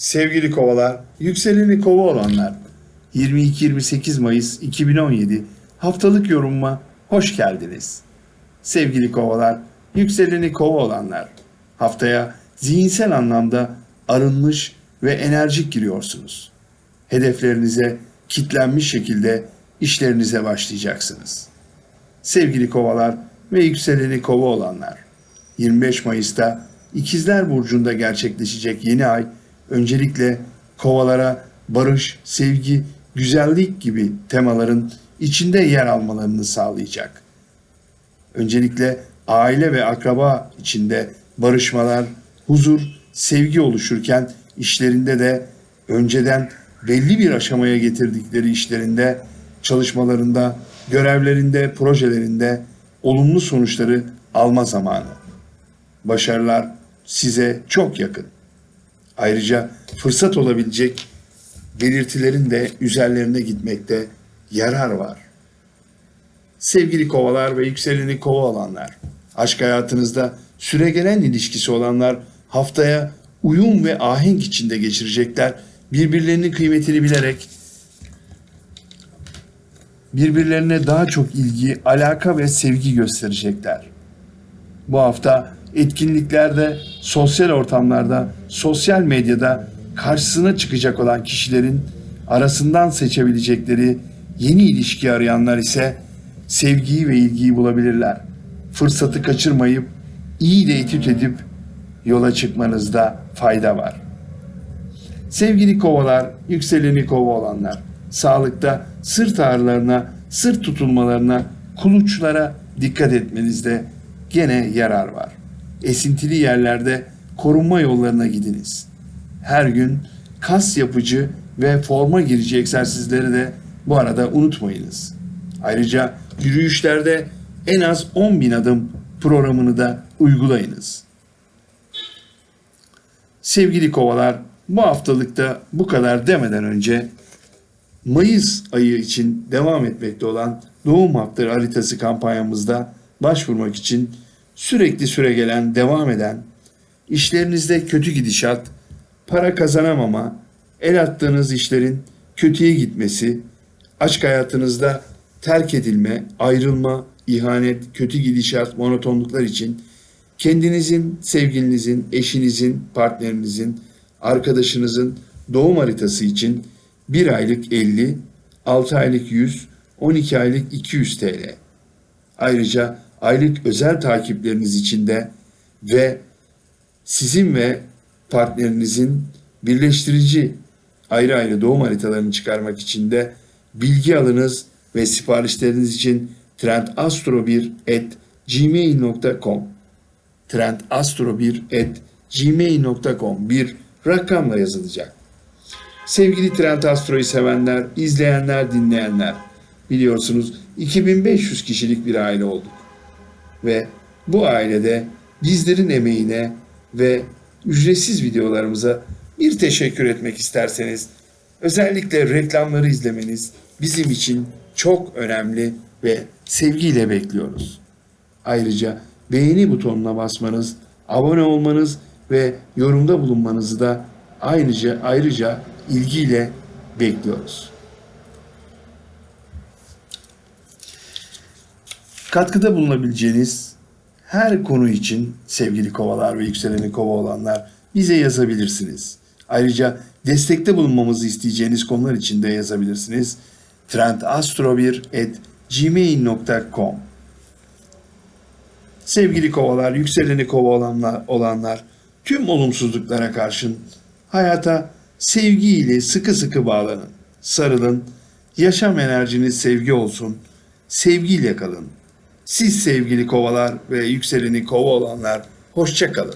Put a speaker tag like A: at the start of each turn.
A: Sevgili kovalar, yükseleni kova olanlar. 22-28 Mayıs 2017 haftalık yorumuma hoş geldiniz. Sevgili kovalar, yükseleni kova olanlar. Haftaya zihinsel anlamda arınmış ve enerjik giriyorsunuz. Hedeflerinize kitlenmiş şekilde işlerinize başlayacaksınız. Sevgili kovalar ve yükseleni kova olanlar. 25 Mayıs'ta İkizler Burcu'nda gerçekleşecek yeni ay öncelikle kovalara barış, sevgi, güzellik gibi temaların içinde yer almalarını sağlayacak. Öncelikle aile ve akraba içinde barışmalar, huzur, sevgi oluşurken işlerinde de önceden belli bir aşamaya getirdikleri işlerinde, çalışmalarında, görevlerinde, projelerinde olumlu sonuçları alma zamanı. Başarılar size çok yakın. Ayrıca fırsat olabilecek belirtilerin de üzerlerine gitmekte yarar var. Sevgili kovalar ve yükseleni kova olanlar, aşk hayatınızda süregelen ilişkisi olanlar haftaya uyum ve ahenk içinde geçirecekler. Birbirlerinin kıymetini bilerek birbirlerine daha çok ilgi, alaka ve sevgi gösterecekler. Bu hafta etkinliklerde, sosyal ortamlarda, sosyal medyada karşısına çıkacak olan kişilerin arasından seçebilecekleri yeni ilişki arayanlar ise sevgiyi ve ilgiyi bulabilirler. Fırsatı kaçırmayıp iyi de etüt edip yola çıkmanızda fayda var. Sevgili kovalar, yükseleni kova olanlar, sağlıkta sırt ağrılarına, sırt tutulmalarına, kuluçlara dikkat etmenizde gene yarar var. Esintili yerlerde korunma yollarına gidiniz. Her gün kas yapıcı ve forma girici egzersizleri de bu arada unutmayınız. Ayrıca yürüyüşlerde en az 10 bin adım programını da uygulayınız. Sevgili kovalar, bu haftalıkta bu kadar demeden önce Mayıs ayı için devam etmekte olan doğum hakları haritası kampanyamızda başvurmak için sürekli süregelen, devam eden, işlerinizde kötü gidişat, para kazanamama, el attığınız işlerin kötüye gitmesi, aşk hayatınızda terk edilme, ayrılma, ihanet, kötü gidişat, monotonluklar için kendinizin, sevgilinizin, eşinizin, partnerinizin, arkadaşınızın doğum haritası için 1 aylık 50, 6 aylık 100, 12 aylık 200 TL. Ayrıca aylık özel takipleriniz için de ve sizin ve partnerinizin birleştirici ayrı ayrı doğum haritalarını çıkarmak için de bilgi alınız ve siparişleriniz için trendastro1 trendastro1 gmail.com bir rakamla yazılacak. Sevgili Trend Astro'yu sevenler, izleyenler, dinleyenler biliyorsunuz 2500 kişilik bir aile olduk. Ve bu ailede bizlerin emeğine ve ücretsiz videolarımıza bir teşekkür etmek isterseniz özellikle reklamları izlemeniz bizim için çok önemli ve sevgiyle bekliyoruz. Ayrıca beğeni butonuna basmanız, abone olmanız ve yorumda bulunmanızı da ayrıca ayrıca ilgiyle bekliyoruz. Katkıda bulunabileceğiniz her konu için sevgili kovalar ve yükseleni kova olanlar bize yazabilirsiniz. Ayrıca destekte bulunmamızı isteyeceğiniz konular için de yazabilirsiniz. trendastro1 Sevgili kovalar, yükseleni kova olanlar, olanlar tüm olumsuzluklara karşın hayata sevgiyle sıkı sıkı bağlanın. Sarılın, yaşam enerjiniz sevgi olsun, sevgiyle kalın. Siz sevgili kovalar ve yükseleni kova olanlar hoşça kalın.